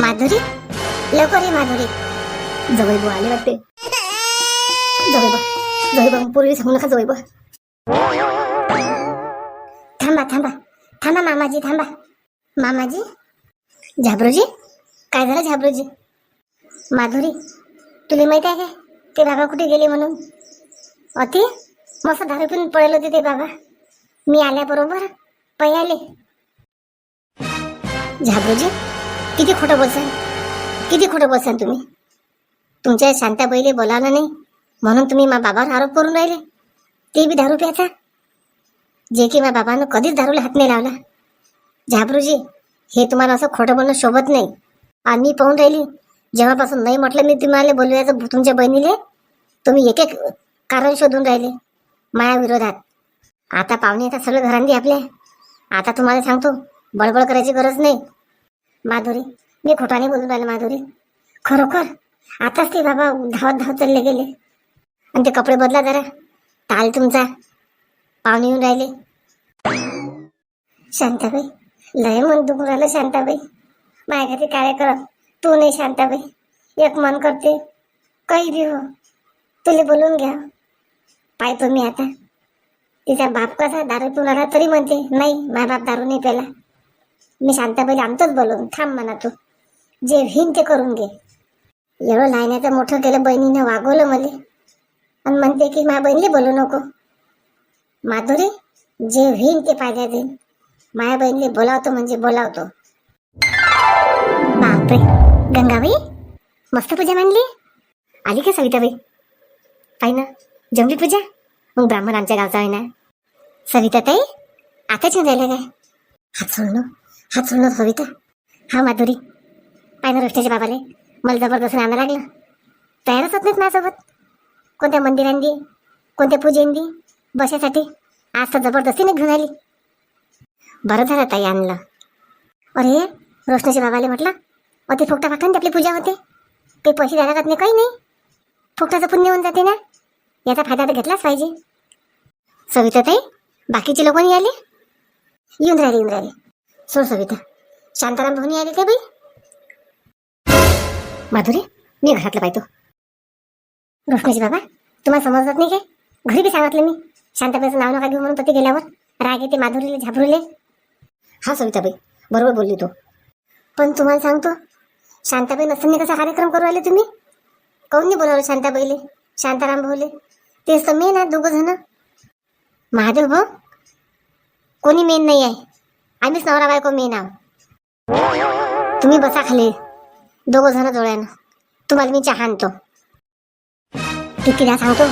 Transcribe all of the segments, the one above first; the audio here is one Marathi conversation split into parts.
माधुरी? लवकर ये माधुरी. जवळ बुवा आले वाटते. जवळ बा जवळ बा पूर्वी सांगू नका जवळ बा थांबा थांबा. थांबा मामाजी थांबा. मामाजी? झाबरोजी? काय झालं झाबरूजी? माधुरी तुला माहीत आहे काय ते बाबा कुठे गेले म्हणून? अति मस्त दारू पिऊन होते ते बाबा. मी आल्याबरोबर पै आले. झाबरोजी? किती खोटं बोलसान? किती खोटं बोलसान तुम्ही? तुमच्या शांताबाईले बोलावलं नाही म्हणून तुम्ही मा बाबावर आरोप करून राहिले. ते बी दारू प्याचा जे की मा बाबानं कधीच दारूला हात नाही लावला. झाबरूजी हे तुम्हाला असं खोटं बोलणं शोभत नाही. आणि मी पाहून राहिली जेव्हापासून नाही म्हटलं मी तुम्हाला बोलवायचं तुमच्या बहिणीले तुम्ही एक एक कारण शोधून राहिले माया विरोधात. आता पाहुणे येतात सगळे घरांनी आपल्या. आता तुम्हाला सांगतो बडबड करायची गरज नाही. माधुरी मी खोटाने बोलून राहिले माधुरी. खरोखर? आताच ते बाबा धावत धावत चालले गेले. आणि ते कपडे बदला जरा. ताल तुमचा. पाहुणे येऊन राहिले. शांताबाई लय मन दुखून राहिलं शांताबाई. माझ्या घरी काय कर तू नाही शांताबाई. एक मन करते. काही बी हो. तुला बोलून घ्या. पाहतो मी आता. तिचा बाप कसा दारू पिऊन आला तरी म्हणते नाही माझा बाप दारू नाही प्याला मी शांताबाई आमचंच बोलून. थांब म्हणा तू. जे होईन ते करून घे. एवढं लायण्याचं मोठं केलं बहिणीनं वागवलं मला. आणि म्हणते की माझ्या बहिणीला बोलू नको. माधुरी जे होईन ते पाहिजे देईन. माझ्या बहिणीला बोलावतो म्हणजे बोलावतो. बापरे. गंगाबाई मस्त पूजा मांडली? आली का सविताबाई? पाहि ना जमली पूजा? मग ब्राह्मण आमच्या गावचा आहे ना सविता ताई आताच येऊन काय? हात सोडणं हात सोडणं सविता हा माधुरी. पाय ना बाबाले. मला जबरदस्त आणायला लागलं. तयारच होत नाहीत माझ्यासोबत. कोणत्या मंदिरांनी कोणत्या पूजेंदी बसायसाठी आज तर जबरदस्तीने घेऊन आली. बरं झालं ताई आणलं. अरे रोशनाच्या बाबाले म्हटलं अ ते फोकटा पाठवून आपली पूजा होते. ते पैसे द्यायला जात नाही काही नाही. फोकटाचं पुण्य होऊन जाते ना. याचा फायदा तर घेतलाच पाहिजे. सविता ताई बाकीचे लोक नाही आले? येऊन राहिले येऊन राहिले. सो सविता शांताराम भाऊनी आले ते बाई माधुरी मी घरातलं पाहतो रोशनाजी बाबा तुम्हाला समजत नाही काय घरी बी सांगितलं मी शांताबाईचं नाव नका घेऊ म्हणून पती गेल्यावर राग येते माधुरीले झाबरुले हा सविताबाई बरोबर बोलली तू पण तुम्हाला सांगतो शांताबाई नसताना कसा कार्यक्रम करू आले तुम्ही काऊन नाही बोलावलं शांताबाईले शांताराम भाऊले तेच तर मेन आहे दोघं जण महादेव भाऊ कोणी मेन नाही आहे आम्हीच नवरा बायको मी आहो तुम्ही बसा खाली. दोघं जण जोड्यानं तुम्हाला मी चहा आणतो. तू तिला सांगतो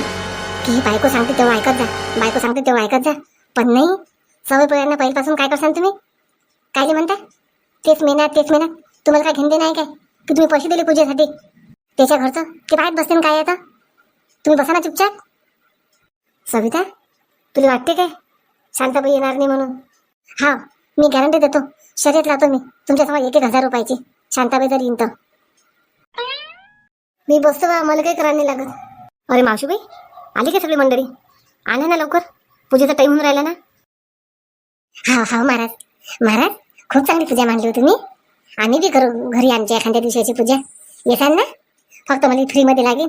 की ही बायको सांगते तेव्हा ऐकत जा. बायको सांगते तेव्हा ऐकत जा. पण नाही सवय पोळ्यांना पहिल्यापासून काय करसान तुम्ही? काय म्हणता तेच मेहनत तेच मेहनत तुम्हाला काय घेणं नाही काय? की तुम्ही पैसे दिले पूजेसाठी? त्याच्या घरचं? ते बाहेर बसते काय आता? तुम्ही बसा ना चुपचाप. सविता तुला वाटते काय? शांताबाई येणार नाही म्हणून. हा मी गॅरंटी देतो. शर्यत लावतो मी. तुमच्यासमोर एक एक हजार रुपयाची. शांताबाई जर येईन तर मी बसतो बा मला काही करायला नाही लागत. अरे मावशीबाई आली का सगळी मंडळी? आल्या ना लवकर? पूजेचा टाईम होऊन राहिला ना? हा हा महाराज. महाराज खूप चांगली पूजा मांडली हो तुम्ही. आम्ही बी करू घरी आमच्या एखाद्या दिवसाची पूजा. येसान ना? फक्त मला फ्रीमध्ये लागेल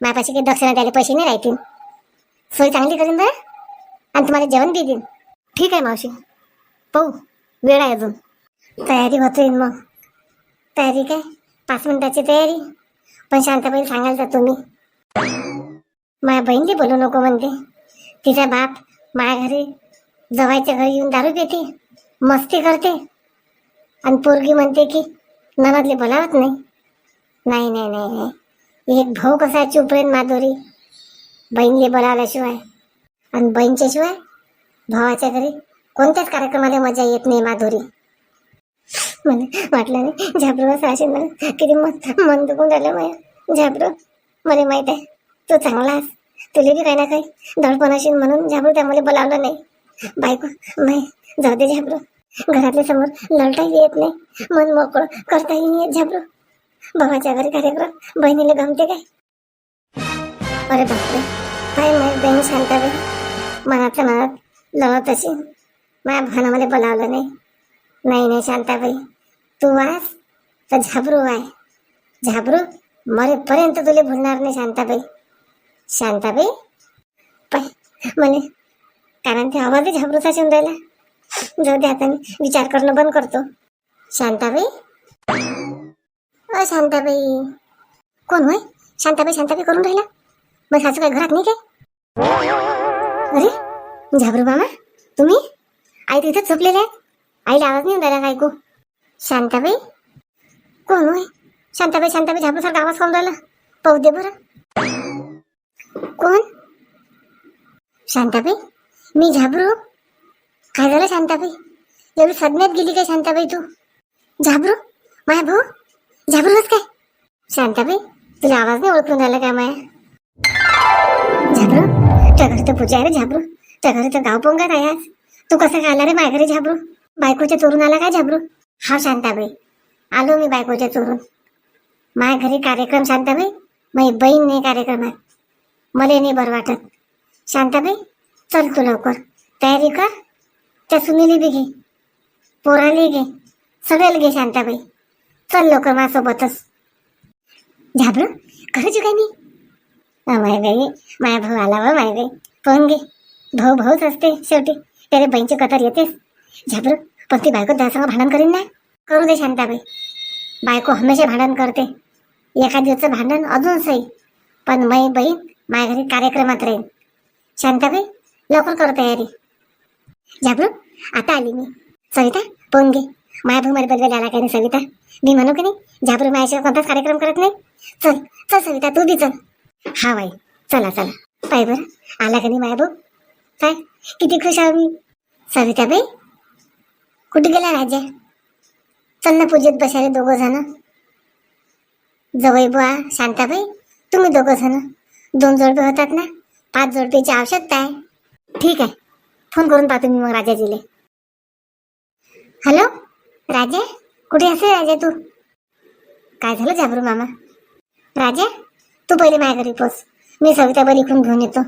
माझ्यापाशी काही दक्षिणा द्यायला पैसे नाही राहतील. सोय चांगली करीन बरं? आणि तुम्हाला जेवण बी देईन. ठीक आहे मावशी. पाहू वेळ आहे अजून. तयारी होते मग. तयारी काय? पाच मिनिटाची तयारी. पण शांताबाई सांगाल तर तुम्ही. माझ्या बहिणीला बोलू नको म्हणते. तिचा बाप माझ्या घरी जवायच्या घरी येऊन दारू पिते मस्ती करते. आणि पोरगी म्हणते की ननातले बोलावत नाही. नाही नाही नाही नाही. एक भाऊ कसा चुप राहीन माधुरी? बहिणीले बोलावल्याशिवाय. आणि बहीणच्याशिवाय भावाच्या घरी कोणत्याच कार्यक्रमाला मजा येत नाही माधुरी. मला वाटलं नाही झाबरू असं मला किती मन मन दुखून राहिलं माझ्या. झाबरू मला माहीत आहे तू चांगला आहेस. तुला बी काही ना काही दडपण असेल म्हणून झाबरू त्यामुळे बोलावलं नाही. बायको नाही जाऊ दे झाबरू. घरातल्या समोर लढताही येत नाही. मन मोकळं करताही नाही येत झाबरू. भावाच्या घरी कार्यक्रम बहिणीला गमते काय? अरे बापरे काय माहीत बहीण शांताबाई मनातल्या मनात लढत असेल. माझ्या भावानं मला बोलावलं नाही. नाही नाही शांताबाई. तू वास तर झाबरू आहे झाबरू मरेपर्यंत तुले भुलणार नाही शांताबाई. शांताबाई? पाय म्हणे कारण ते आवाजही झाबरूचा शिवून राहिला. जाऊ दे आता मी विचार करणं बंद करतो. शांताबाई? अ शांताबाई. कोण होय? शांताबाई शांताबाई करून राहिला? मग सासू काय घरात नाही काय? अरे झाबरू मामा तुम्ही? आई तिथं इथंच झोपलेले आहेत आईला आवाज नाही येऊन राहिला का ऐकू? शांताबाई? कोण होय? शांताबाई शांताबाई झाबरूसारगा आवाज खाऊन राहिला? पाहू दे बरं. कोण? शांताबाई? मी झाबरू. काय झालं शांताबाई? एवढी सदम्यात गेली काय शांताबाई तू? झाबरू? माया भाऊ? झाबरूच काय? शांताबाई तुला आवाज नाही ओळखून राहिला का माया? झाबरू? त्या घरी तर पूजा आहे रे झाबरू. त्या घरी तर गाव पोंगा काय आज. तू कसं काय आला रे माझ्या घरी झाबरू? बायकोच्या चोरून आला काय झाबरू? हा शांताबाई. आलो मी बायकोच्या चोरून. माझ्या घरी कार्यक्रम शांताबाई. माझी बहीण नाही कार्यक्रमात. मला नाही बरं वाटत. शांताबाई चल तू लवकर. तयारी कर. त्या सुनीली बी घे. पोराली घे. सगळ्याला घे शांताबाई. चल लवकर माझ्यासोबतच. झाबरू खरंच काय मी? माय बाई माया भाऊ आला व माय बाई. पण घे. भाऊ भाऊच असते शेवटी. त्याला बहीणची कतर येतेच झाबरू पण ती बायको त्यासंग भांडण करीन ना करू दे शांताबाई. बायको हमेशा भांडण करते. एका भांडण अजून सही. पण मै बहीण माझ्या घरी कार्यक्रमात राहील शांताबाई लवकर कर तयारी. झाबरू आता आली मी. सविता पाहून घे. माया भाऊ मला बदलायला आला का नाही सविता? मी म्हणू की नाही? झाबरू माझ्याशिवाय कोणताच कार्यक्रम करत नाही? चल चल सविता तू बी चल. हा बाई चला चला. पाय बरं. आला का नाही माया भाऊ? काय? किती खुश आहो मी. सविताबाई कुठे गेला राजा? चल ना पूजेत बसायला दोघं जण. जवळ बुवा शांताबाई तुम्ही दोघं जण. दोन जोडपे होतात ना पाच जोडपेची आवश्यकता आहे. ठीक आहे फोन करून पाहतो मी मग राजाजीले. हॅलो राजे कुठे असेल राजा तू? काय झालं जाबरू मामा? राजा तू पहिले माझ्या घरी पोच. मी सविताबाई लिखून घेऊन येतो.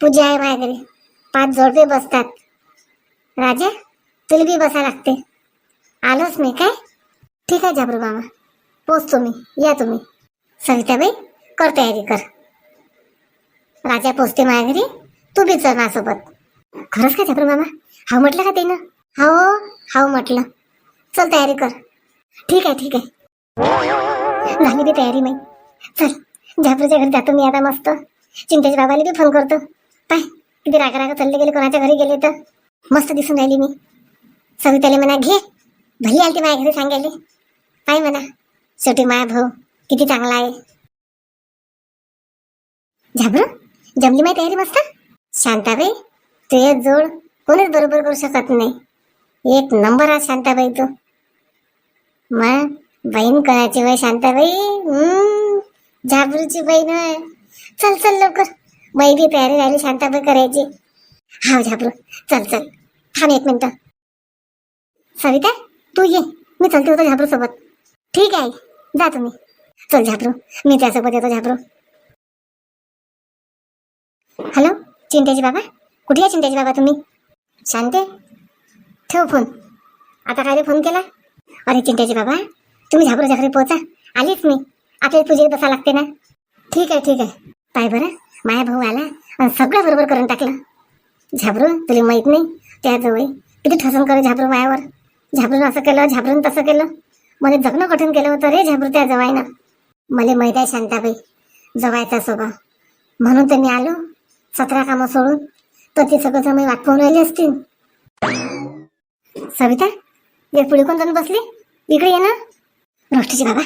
पूजा आहे माझ्या घरी. पाच जोडपे बसतात. राजा तुला बी बसा लागते. आलोच मी काय? ठीक आहे जाबरू मामा. पोचतो मी या तुम्ही. सविताबाई कर तयारी कर. राजा पोचते माझ्या घरी तू बी चल माझ्यासोबत. खरंच का जाबरू मामा? हाव म्हटलं का त्यानं हाव हाव म्हटलं. चल तयारी कर. ठीक आहे ठीक आहे. झाली बी तयारी नाही चल जाबरूच्या घरी जातो मी आता मस्त. चिंतेच्या बाबाला बी फोन करतो. पाय. किती रागा रागा चालले गेले कोणाच्या घरी गेले तर? मस्त दिसून राहिली मी. सविताले म्हणा घे भली आलती माझ्या घरी सांगायले. पाय म्हणा शेवटी माया भाऊ किती चांगला आहे. झाबरू जमली माही तयारी मस्त? शांताबाई तुझे जोड कोणीच बरोबर करू शकत नाही. एक नंबर आहे शांताबाई तू. मग बहीण कोणाची वय शांताबाई? झाबरूची बहीण चल चल लवकर. मै बी तयारी राहिली शांताबाई करायची. हा झापरू चल चल. थांब एक मिनिट. सविता तू ये. मी चलते होतो झापरू सोबत. ठीक आहे जा तुम्ही. चल झापरू मी त्यासोबत येतो झापरू हॅलो चिंतेची बाबा? कुठे आहे चिंतेची बाबा तुम्ही? शांते? ठेव फोन. आता काय रे फोन केला? अरे चिंतेची बाबा तुम्ही झाबरूच्या घरी पोहोचा. आलीच मी. आपल्याला पूजेत बसा लागते ना? ठीक आहे ठीक आहे. पाय बरं. माया भाऊ आला आणि सगळं बरोबर करून टाकलं. झाबरू तुला माहीत नाही त्याजवळ किती ठसन करे झाबरू मायावर. झाबरून असं केलं झाबरून तसं केलं. मला जगणं कठीण केलं होतं रे झाबरू त्या जवायनं मला माहीत आहे शांताबाई जवायचा स्वभाव. म्हणून तर मी आलो सतरा कामं सोडून. तर ते सगळं जमी वाट पाहून राहिली असतील. सविता ये पुढे कोण जाऊन बसली? इकडे ये ना. रोष्टीची बाबा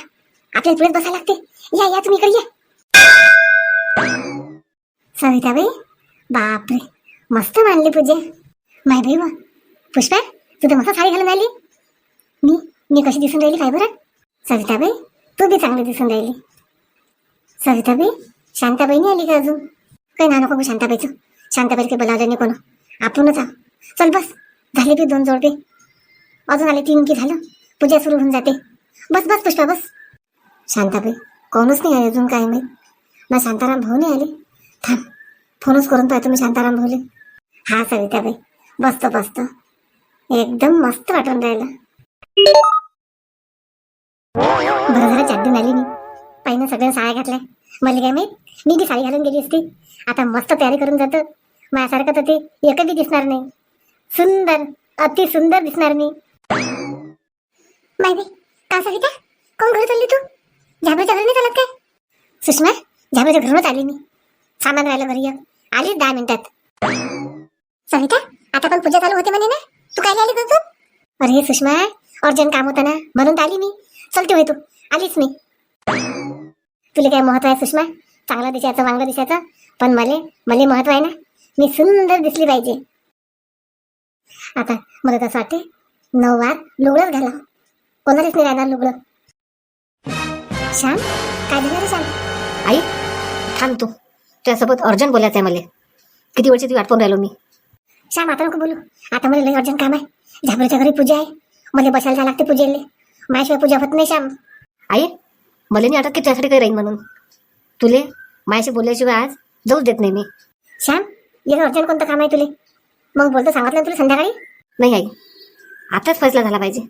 आपल्याला पुढेच बसायला लागते. या या तुम्ही इकडे या. सविताबाई बापरे. मस्त मानली पूजा. माय बाई वा. पुष्पा तू तर मस्त साडी घालून आली मी मी कशी दिसून राहिली काय बरं? सविताबाई तू बी चांगली दिसून राहिली. सविताबाई शांताबाई नाही आली का अजून? काही ना नको शांताबाईचं. शांताबाई काही बोलावलं नाही कोण. आपणच आहो चल बस. झाले बी दोन जोडपे अजून आले तीन की झालं. पूजा सुरू होऊन जाते. बस बस पुष्पा बस. शांताबाई कोणच नाही आले अजून काय माहीत. ना शांताराम भाऊ नाही आले. थांब. फोनच करून पाहतो मी शांताराम भाऊले. हा सविताबाई. बसतो बसतो. एकदम मस्त वाटून राहिलं. देऊन आली मी पाहिजे सगळ्या साड्या घातल्या. मला काय माहीत? मी बी साडी घालून गेली असती. आता मस्त तयारी करून जातो. माझ्यासारखं तर ते एकही दिसणार नाही. सुंदर अति सुंदर दिसणार मी माहिती का सविता? कोण घरी चालली तू? झाबरच्या घरी नाही चालत काय? सुषमा झाबरच्या घरूनच आली मी. सामान राहिलं घरी एक. आलीच दहा मिनिटात. सविता आता पण पूजा चालू होते म्हणे ना? तू काय आली तू अरे सुषमा अर्जंट काम होतं ना म्हणून आली मी. चलते होय तू. आलीच मी. तुला काय महत्त्व आहे सुषमा? चांगलं दिसायचं वांगलं दिसायचं? पण मले मले महत्त्व आहे ना? मी सुंदर दिसली पाहिजे. आता मला तसं वाटते नऊवार लुगडंच घाला. कोणालाच नाही राहणार लुगडं. श्याम काय झालं रे श्याम? आई थांबतो तुझ्यासोबत अर्जंट बोलायचं आहे मला. किती वेळची ती पाहून राहिलो मी? श्याम आता नको बोलू. आता मला लय अर्जंट काम आहे. झाबरच्या घरी पूजा आहे. मला बसायला जायला लागते पूजेले. माझ्याशिवाय पूजा होत नाही श्याम. आई मला नाही वाटत की तुझ्यासाठी काही राहील म्हणून. तुले माझ्याशी बोलल्याशिवाय आज जाऊच देत नाही मी. श्याम एक अर्जंट कोणतं काम आहे तुले? मग बोलतो सांगितलं ना तुला संध्याकाळी? नाही आई आताच फैसला झाला पाहिजे.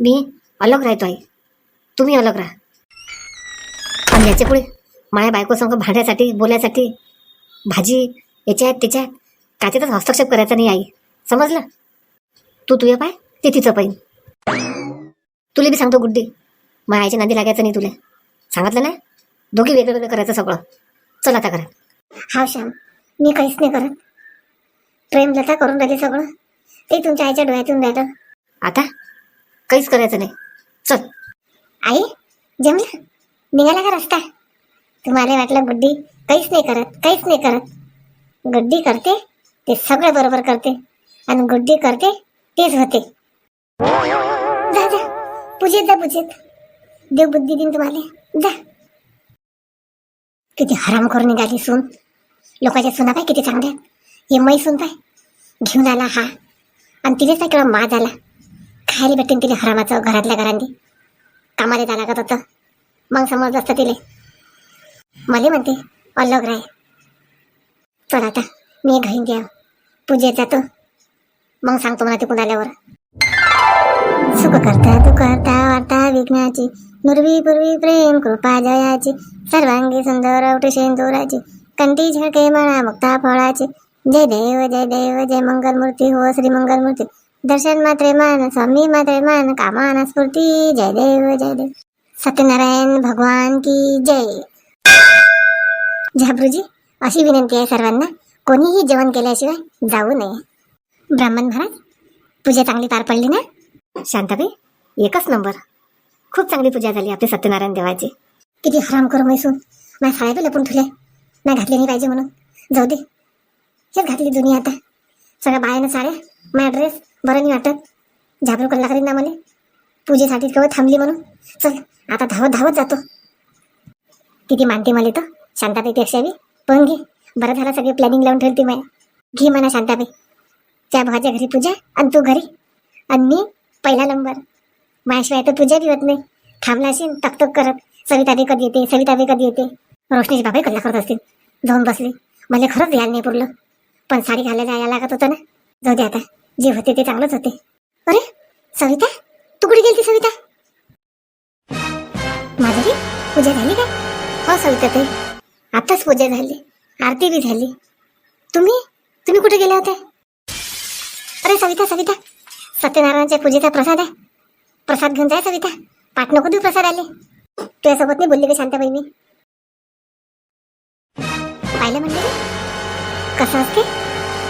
मी अलग राहतो आई. तुम्ही अलग राहा. आणि याच्यापुढे माझ्या बायको संग भांड्यासाठी बोलायसाठी भाजी याच्यात त्याच्यात. काच्यातच हस्तक्षेप करायचा नाही आई. समजलं? तू तुझ्या पाय ते तिचं पाहिजे तुला बी सांगतो गुड्डी. माझ्या आईच्या नादी लागायचं नाही तुला. सांगितलं ना? दोघी वेगळं वेगळं करायचं सगळं. चल आता करा हा श्याम मी काहीच नाही करत. प्रेमलता करून राहिली सगळं. ते तुमच्या आईच्या डोळ्यातून राहिलं. आता? काहीच करायचं नाही. चल. आई जमलं निघाला का रस्ता? तुम्हाला वाटलं गुड्डी काहीच नाही करत काहीच नाही करत. गुड्डी करते ते सगळं बरोबर करते. आणि गुड्डी करते तेच होते. जा जा पूजेत जा पूजेत. देव बुद्धी देईन तुम्हाला. जा. किती हराम करून निघाली सून. लोकांच्या सुना पाय किती चांगल्या हे मै सून पाय. घेऊन आला हा. आणि तिनेच काय केव्हा माज आला खायला भेटेन तिने हरामाचं घरातल्या घरांनी. कामाला जायला लागत होतं. मग समज असतं तिले. मला म्हणते अलग राय. चल आता मी घरी द्या पूजेत जातो. मग सांगतो मला तिकून आल्यावर सुख करता तू करता वार्ता विघ्नाची. नुरवी पूर्वी प्रेम कृपा जयाची. सर्वांगी सुंदर औटे शेंदुराची. झळके म्हणा मुक्ता फळाची. जय देव जय देव जय मंगलमूर्ती हो श्री मंगलमूर्ती. दर्शन मात्रे मान स्वामी मात्रे मान कामाना स्फूर्ती. जय देव जय देव. सत्यनारायण भगवान की जय. झाब्रूजी अशी विनंती आहे सर्वांना. कोणीही जेवण केल्याशिवाय जाऊ नये. ब्राह्मण महाराज पूजा चांगली पार पडली ना? शांताबाई एकच नंबर. खूप चांगली पूजा झाली आपली सत्यनारायण देवाची. किती हराम करू मैसून माझ्या साड्या लपून ठेवल्या नाही घातली नाही पाहिजे म्हणून. जाऊ दे. हेच घातली जुनी आता. सगळ्या बायानं साड्या माझा ड्रेस बरं नाही वाटत. झाबरू कल्ला करीन ना मला पूजेसाठी केवळ थांबली म्हणून. चल आता धावत धावत जातो. किती मानते मला तर? शांताबाईपेक्षा बी. पण घे. बरं झालं सगळी प्लॅनिंग लावून ठेवते माय. घे म्हणा शांताबाई. त्या भावाच्या घरी पूजा आणि तू घरी. आणि मी पहिला नंबर. माझ्याशिवाय तर पूजा बी होत नाही. थांबला असेल तकतक करत. सविताबाई कधी येते? सविताबाई कधी येते? रोशनीचे बाबाही कल्ला करत असतील? जाऊन बसले. मला खरंच ध्यान नाही पुरलं. पण साडी घालायला यायला लागत होतं ना. जाऊ दे आता. जे होते ते चांगलंच होते. अरे सविता? तू कुठे गेलती सविता? माझी पूजा झाली का? हो सविता ताई आताच पूजा झाली. आरती बी झाली. तुम्ही? तुम्ही कुठे गेले होते? अरे सविता सविता. सत्यनारायणच्या पूजेचा प्रसाद आहे. प्रसाद घेऊन जाय सविता. पाठ नको देऊ प्रसाद आले तुझ्यासोबत नाही बोलली का शांताबाई मी पाहिलं म्हणजे कसं असते?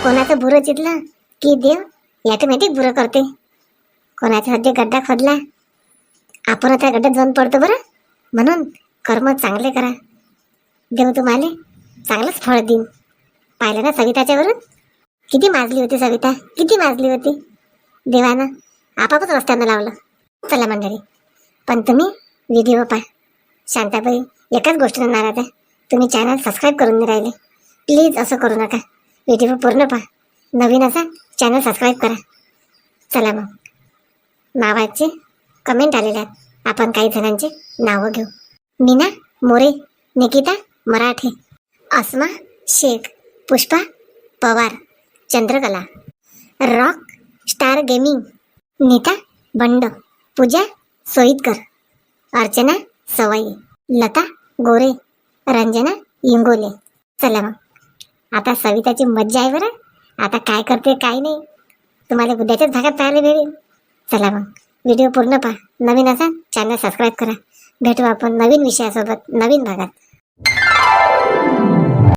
कोणाचं बुरं चितलं की देव ॲटोमॅटिक बुरं करते. कोणाच्या सध्या गड्डा खोदला आपण आता गड्ड्यात जाऊन पडतो बरं. म्हणून कर्म चांगले करा. देव तुम्हाला. चांगलंच फळ देईन. पाहिलं ना सविताच्यावरून किती माजली होती सविता. किती माजली होती. देवानं आपापच रस्त्यानं लावलं. चला मंडळी. पण तुम्ही व्हिडिओ हो पहा शांताबाई एकाच गोष्टीनं नाराज आहे. तुम्ही चॅनल सबस्क्राईब करून नाही राहिले. प्लीज असं करू नका. व्हिडिओ हो पूर्ण पहा नवीन असा चॅनल सबस्क्राईब करा. चला मग. नावाचे कमेंट आलेले आहेत. आपण काही जणांचे नावं घेऊ. Meena More Nikita Marathe Asma Shaikh Pushpa Pawar Chandrakala rock star gaming Neeta Band Pooja Soitkar Archana सवाई लता गोरे रंजना इंगोले चला मग. आता सविताची मज्जा आहे बरं. आता काय करते काय नाही. तुम्हाला उद्याच्याच भागात पाहायला मिळेल. चला मग. व्हिडिओ पूर्ण पहा. नवीन असा चॅनल सबस्क्राईब करा. भेटू आपण नवीन विषयासोबत नवीन भागात.